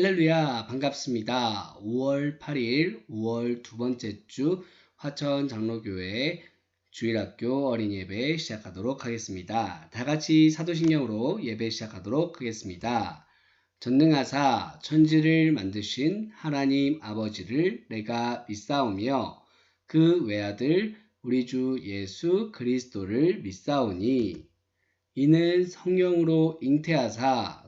할렐루야, 반갑습니다. 5월 8일, 5월 두 번째 주 화천 장로교회 주일학교 어린이 예배 시작하도록 하겠습니다. 다 같이 사도신경으로 예배 시작하도록 하겠습니다. 전능하사 천지를 만드신 하나님 아버지를 내가 믿사오며 그 외아들 우리 주 예수 그리스도를 믿사오니 이는 성령으로 잉태하사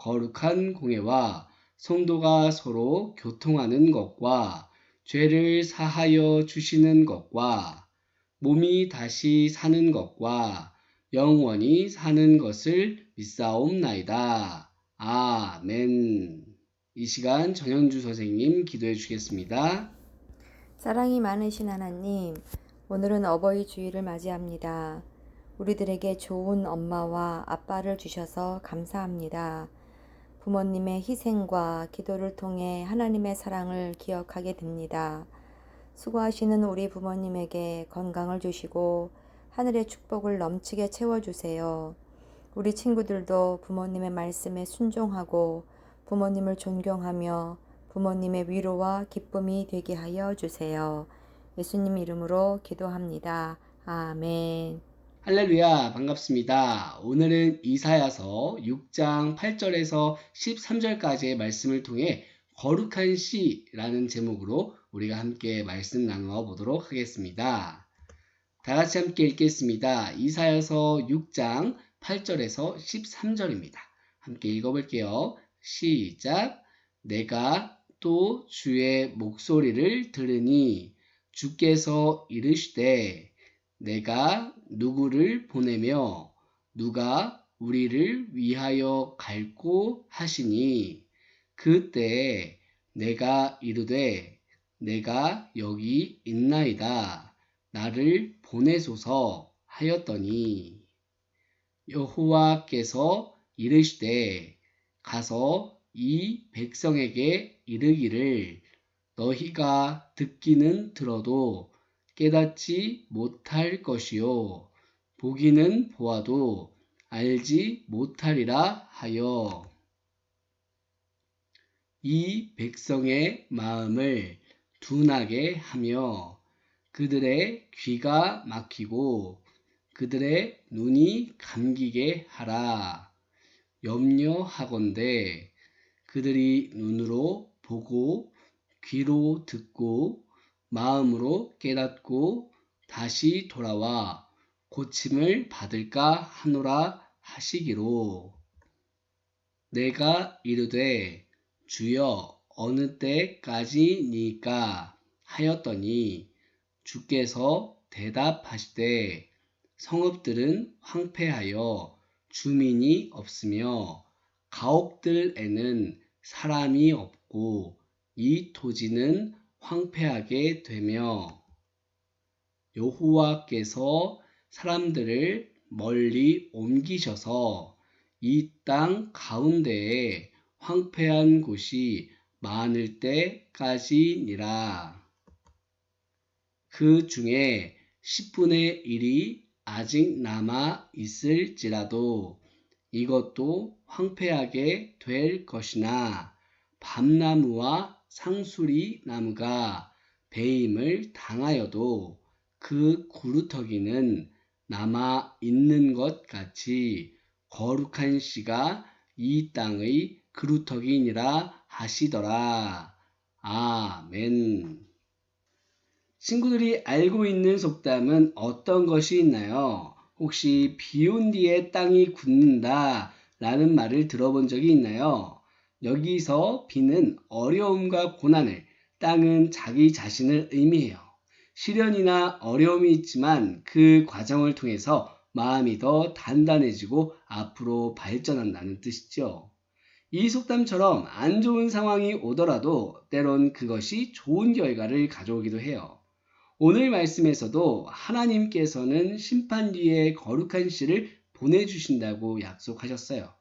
거룩한 공예와 성도가 서로 교통하는 것과 죄를 사하여 주시는 것과 몸이 다시 사는 것과 영원히 사는 것을 믿사옵나이다. 아멘. 이 시간 정현주 선생님 기도해 주겠습니다. 사랑이 많으신 하나님, 오늘은 어버이 주일을 맞이합니다. 우리들에게 좋은 엄마와 아빠를 주셔서 감사합니다. 부모님의 희생과 기도를 통해 하나님의 사랑을 기억하게 됩니다. 수고하시는 우리 부모님에게 건강을 주시고 하늘의 축복을 넘치게 채워주세요. 우리 친구들도 부모님의 말씀에 순종하고 부모님을 존경하며 부모님의 위로와 기쁨이 되게 하여 주세요. 예수님 이름으로 기도합니다. 아멘. 할렐루야, 반갑습니다. 오늘은 이사야서 6장 8절에서 13절까지의 말씀을 통해 거룩한 시라는 제목으로 우리가 함께 말씀 나누어 보도록 하겠습니다. 다 같이 함께 읽겠습니다. 이사야서 6장 8절에서 13절입니다. 함께 읽어볼게요. 시작. 내가 또 주의 목소리를 들으니 주께서 이르시되 내가 누구를 보내며 누가 우리를 위하여 갈고 하시니? 그때 내가 이르되 내가 여기 있나이다. 나를 보내소서 하였더니. 여호와께서 이르시되 가서 이 백성에게 이르기를 너희가 듣기는 들어도 깨닫지 못할 것이요. 보기는 보아도 알지 못하리라 하여. 이 백성의 마음을 둔하게 하며 그들의 귀가 막히고 그들의 눈이 감기게 하라. 염려하건대 그들이 눈으로 보고 귀로 듣고 마음으로 깨닫고 다시 돌아와 고침을 받을까 하노라 하시기로. 내가 이르되 주여 어느 때까지니까 하였더니 주께서 대답하시되 성읍들은 황폐하여 주민이 없으며 가옥들에는 사람이 없고 이 토지는 황폐하게 되며 여호와께서 사람들을 멀리 옮기셔서 이 땅 가운데에 황폐한 곳이 많을 때까지니라. 그 중에 10분의 1이 아직 남아 있을지라도 이것도 황폐하게 될 것이나 밤나무와 상수리 나무가 배임을 당하여도 그 구루터기는 남아 있는 것 같이 거룩한 씨가 이 땅의 그루터기니라 하시더라. 아멘. 친구들이 알고 있는 속담은 어떤 것이 있나요? 혹시 비온 뒤에 땅이 굳는다 라는 말을 들어본 적이 있나요? 여기서 비는 어려움과 고난을, 땅은 자기 자신을 의미해요. 시련이나 어려움이 있지만 그 과정을 통해서 마음이 더 단단해지고 앞으로 발전한다는 뜻이죠. 이 속담처럼 안 좋은 상황이 오더라도 때론 그것이 좋은 결과를 가져오기도 해요. 오늘 말씀에서도 하나님께서는 심판 뒤에 거룩한 씨를 보내주신다고 약속하셨어요.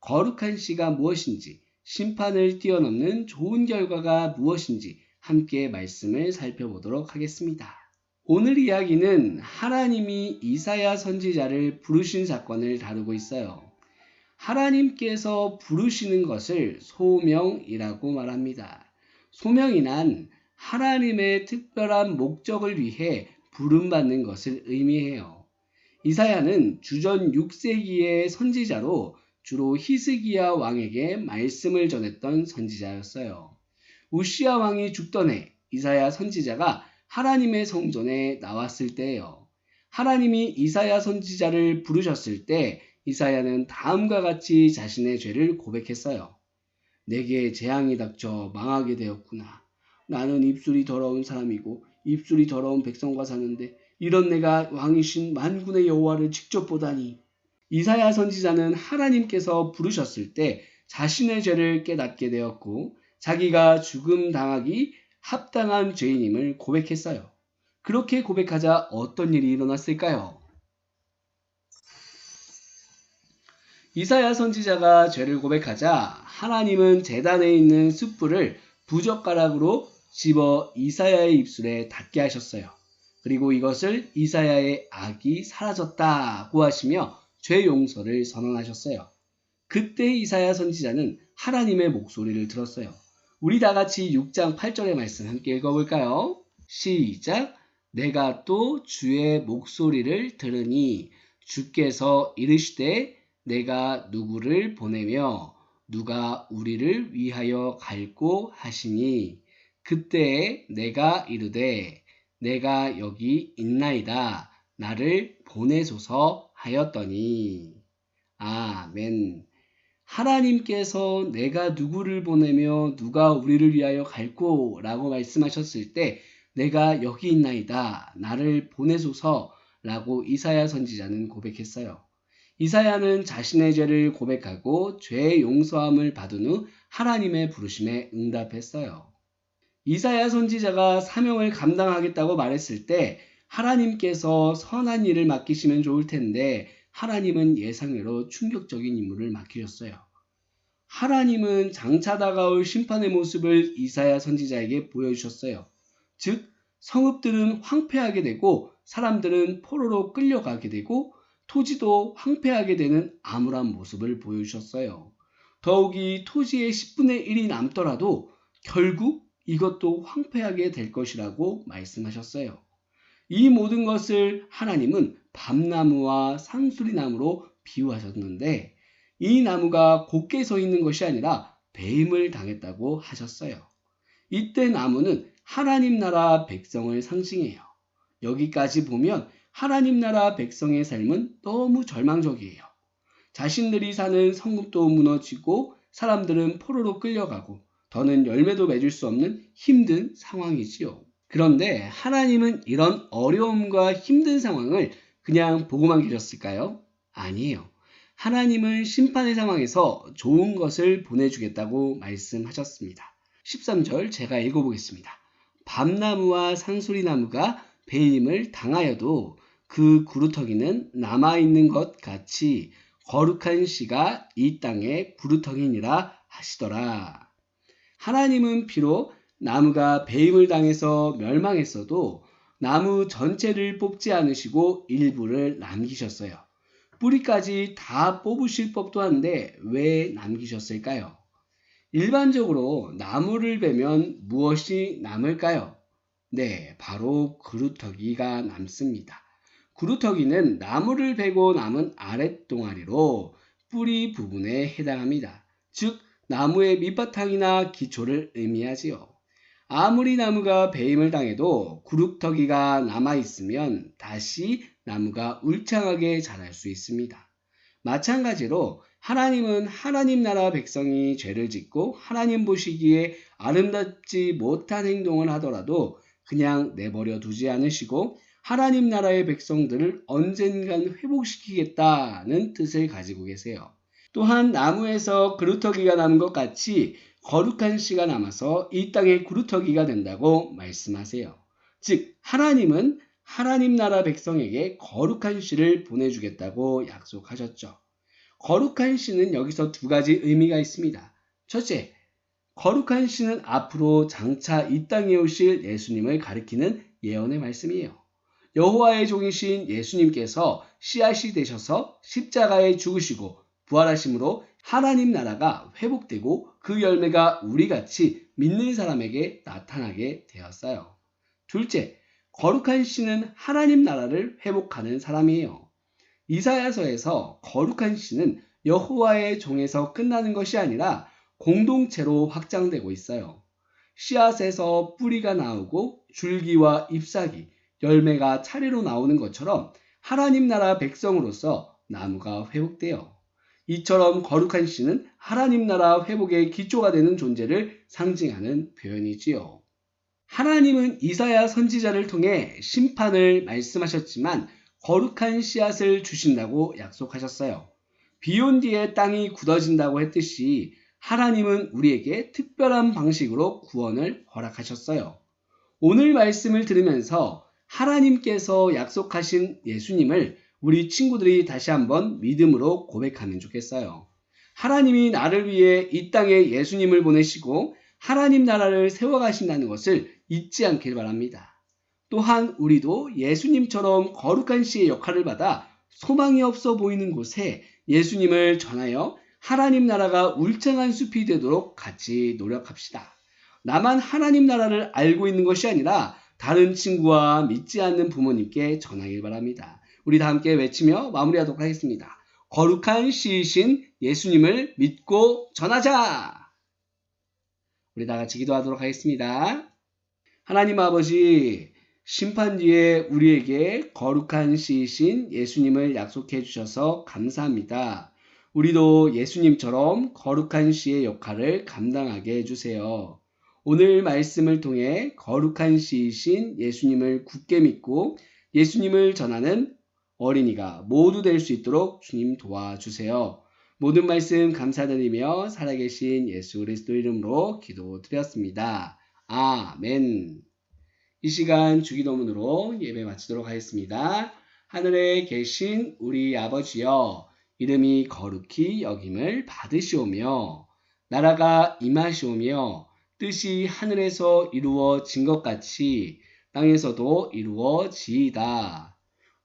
거룩한 씨가 무엇인지, 심판을 뛰어넘는 좋은 결과가 무엇인지 함께 말씀을 살펴보도록 하겠습니다. 오늘 이야기는 하나님이 이사야 선지자를 부르신 사건을 다루고 있어요. 하나님께서 부르시는 것을 소명이라고 말합니다. 소명이란 하나님의 특별한 목적을 위해 부름받는 것을 의미해요. 이사야는 주전 6세기의 선지자로 주로 히스기야 왕에게 말씀을 전했던 선지자였어요. 우시야 왕이 죽던 해 이사야 선지자가 하나님의 성전에 나왔을 때예요. 하나님이 이사야 선지자를 부르셨을 때 이사야는 다음과 같이 자신의 죄를 고백했어요. 내게 재앙이 닥쳐 망하게 되었구나. 나는 입술이 더러운 사람이고 입술이 더러운 백성과 사는데 이런 내가 왕이신 만군의 여호와를 직접 보다니. 이사야 선지자는 하나님께서 부르셨을 때 자신의 죄를 깨닫게 되었고 자기가 죽음 당하기 합당한 죄인임을 고백했어요. 그렇게 고백하자 어떤 일이 일어났을까요? 이사야 선지자가 죄를 고백하자 하나님은 재단에 있는 숯불을 부젓가락으로 집어 이사야의 입술에 닿게 하셨어요. 그리고 이것을 이사야의 악이 사라졌다고 하시며 죄 용서를 선언하셨어요. 그때 이사야 선지자는 하나님의 목소리를 들었어요. 우리 다 같이 6장 8절의 말씀 함께 읽어볼까요? 시작. 내가 또 주의 목소리를 들으니 주께서 이르시되 내가 누구를 보내며 누가 우리를 위하여 갈고 하시니 그때 내가 이르되 내가 여기 있나이다 나를 보내소서 하였더니 아멘 하나님께서 내가 누구를 보내며 누가 우리를 위하여 갈고 라고 말씀하셨을 때 내가 여기 있나이다 나를 보내소서 라고 이사야 선지자는 고백했어요. 이사야는 자신의 죄를 고백하고 죄의 용서함을 받은 후 하나님의 부르심에 응답했어요. 이사야 선지자가 사명을 감당하겠다고 말했을 때 하나님께서 선한 일을 맡기시면 좋을 텐데 하나님은 예상외로 충격적인 임무를 맡기셨어요. 하나님은 장차 다가올 심판의 모습을 이사야 선지자에게 보여주셨어요. 즉, 성읍들은 황폐하게 되고 사람들은 포로로 끌려가게 되고 토지도 황폐하게 되는 암울한 모습을 보여주셨어요. 더욱이 토지의 10분의 1이 남더라도 결국 이것도 황폐하게 될 것이라고 말씀하셨어요. 이 모든 것을 하나님은 밤나무와 상수리나무로 비유하셨는데 이 나무가 곱게 서 있는 것이 아니라 배임을 당했다고 하셨어요. 이때 나무는 하나님 나라 백성을 상징해요. 여기까지 보면 하나님 나라 백성의 삶은 너무 절망적이에요. 자신들이 사는 성읍도 무너지고 사람들은 포로로 끌려가고 더는 열매도 맺을 수 없는 힘든 상황이지요. 그런데 하나님은 이런 어려움과 힘든 상황을 그냥 보고만 계셨을까요? 아니에요. 하나님은 심판의 상황에서 좋은 것을 보내주겠다고 말씀하셨습니다. 13절 제가 읽어보겠습니다. 밤나무와 상수리나무가 배임을 당하여도 그 구루터기는 남아있는 것 같이 거룩한 씨가 이 땅에 구루터기니라 하시더라. 하나님은 비록 나무가 배임을 당해서 멸망했어도 나무 전체를 뽑지 않으시고 일부를 남기셨어요. 뿌리까지 다 뽑으실 법도 한데 왜 남기셨을까요? 일반적으로 나무를 베면 무엇이 남을까요? 네, 바로 그루터기가 남습니다. 그루터기는 나무를 베고 남은 아랫동아리로 뿌리 부분에 해당합니다. 즉, 나무의 밑바탕이나 기초를 의미하지요. 아무리 나무가 배임을 당해도 구룩터기가 남아있으면 다시 나무가 울창하게 자랄 수 있습니다. 마찬가지로 하나님은 하나님 나라 백성이 죄를 짓고 하나님 보시기에 아름답지 못한 행동을 하더라도 그냥 내버려 두지 않으시고 하나님 나라의 백성들을 언젠간 회복시키겠다는 뜻을 가지고 계세요. 또한 나무에서 그루터기가 남은 것 같이 거룩한 씨가 남아서 이 땅의 그루터기가 된다고 말씀하세요. 즉, 하나님은 하나님 나라 백성에게 거룩한 씨를 보내주겠다고 약속하셨죠. 거룩한 씨는 여기서 두 가지 의미가 있습니다. 첫째, 거룩한 씨는 앞으로 장차 이 땅에 오실 예수님을 가리키는 예언의 말씀이에요. 여호와의 종이신 예수님께서 씨앗이 되셔서 십자가에 죽으시고 부활하심으로 하나님 나라가 회복되고 그 열매가 우리같이 믿는 사람에게 나타나게 되었어요. 둘째, 거룩한 씨는 하나님 나라를 회복하는 사람이에요. 이사야서에서 거룩한 씨는 여호와의 종에서 끝나는 것이 아니라 공동체로 확장되고 있어요. 씨앗에서 뿌리가 나오고 줄기와 잎사귀, 열매가 차례로 나오는 것처럼 하나님 나라 백성으로서 나무가 회복돼요. 이처럼 거룩한 씨는 하나님 나라 회복의 기초가 되는 존재를 상징하는 표현이지요. 하나님은 이사야 선지자를 통해 심판을 말씀하셨지만 거룩한 씨앗을 주신다고 약속하셨어요. 비온 뒤에 땅이 굳어진다고 했듯이 하나님은 우리에게 특별한 방식으로 구원을 허락하셨어요. 오늘 말씀을 들으면서 하나님께서 약속하신 예수님을 우리 친구들이 다시 한번 믿음으로 고백하면 좋겠어요. 하나님이 나를 위해 이 땅에 예수님을 보내시고 하나님 나라를 세워가신다는 것을 잊지 않길 바랍니다. 또한 우리도 예수님처럼 거룩한 씨의 역할을 받아 소망이 없어 보이는 곳에 예수님을 전하여 하나님 나라가 울창한 숲이 되도록 같이 노력합시다. 나만 하나님 나라를 알고 있는 것이 아니라 다른 친구와 믿지 않는 부모님께 전하길 바랍니다. 우리 다 함께 외치며 마무리하도록 하겠습니다. 거룩한 시이신 예수님을 믿고 전하자! 우리 다 같이 기도하도록 하겠습니다. 하나님 아버지, 심판 뒤에 우리에게 거룩한 시이신 예수님을 약속해 주셔서 감사합니다. 우리도 예수님처럼 거룩한 시의 역할을 감당하게 해주세요. 오늘 말씀을 통해 거룩한 시이신 예수님을 굳게 믿고 예수님을 전하는 어린이가 모두 될 수 있도록 주님 도와주세요. 모든 말씀 감사드리며 살아계신 예수 그리스도 이름으로 기도드렸습니다. 아멘. 이 시간 주기도문으로 예배 마치도록 하겠습니다. 하늘에 계신 우리 아버지여 이름이 거룩히 여김을 받으시오며 나라가 임하시오며 뜻이 하늘에서 이루어진 것 같이 땅에서도 이루어지이다.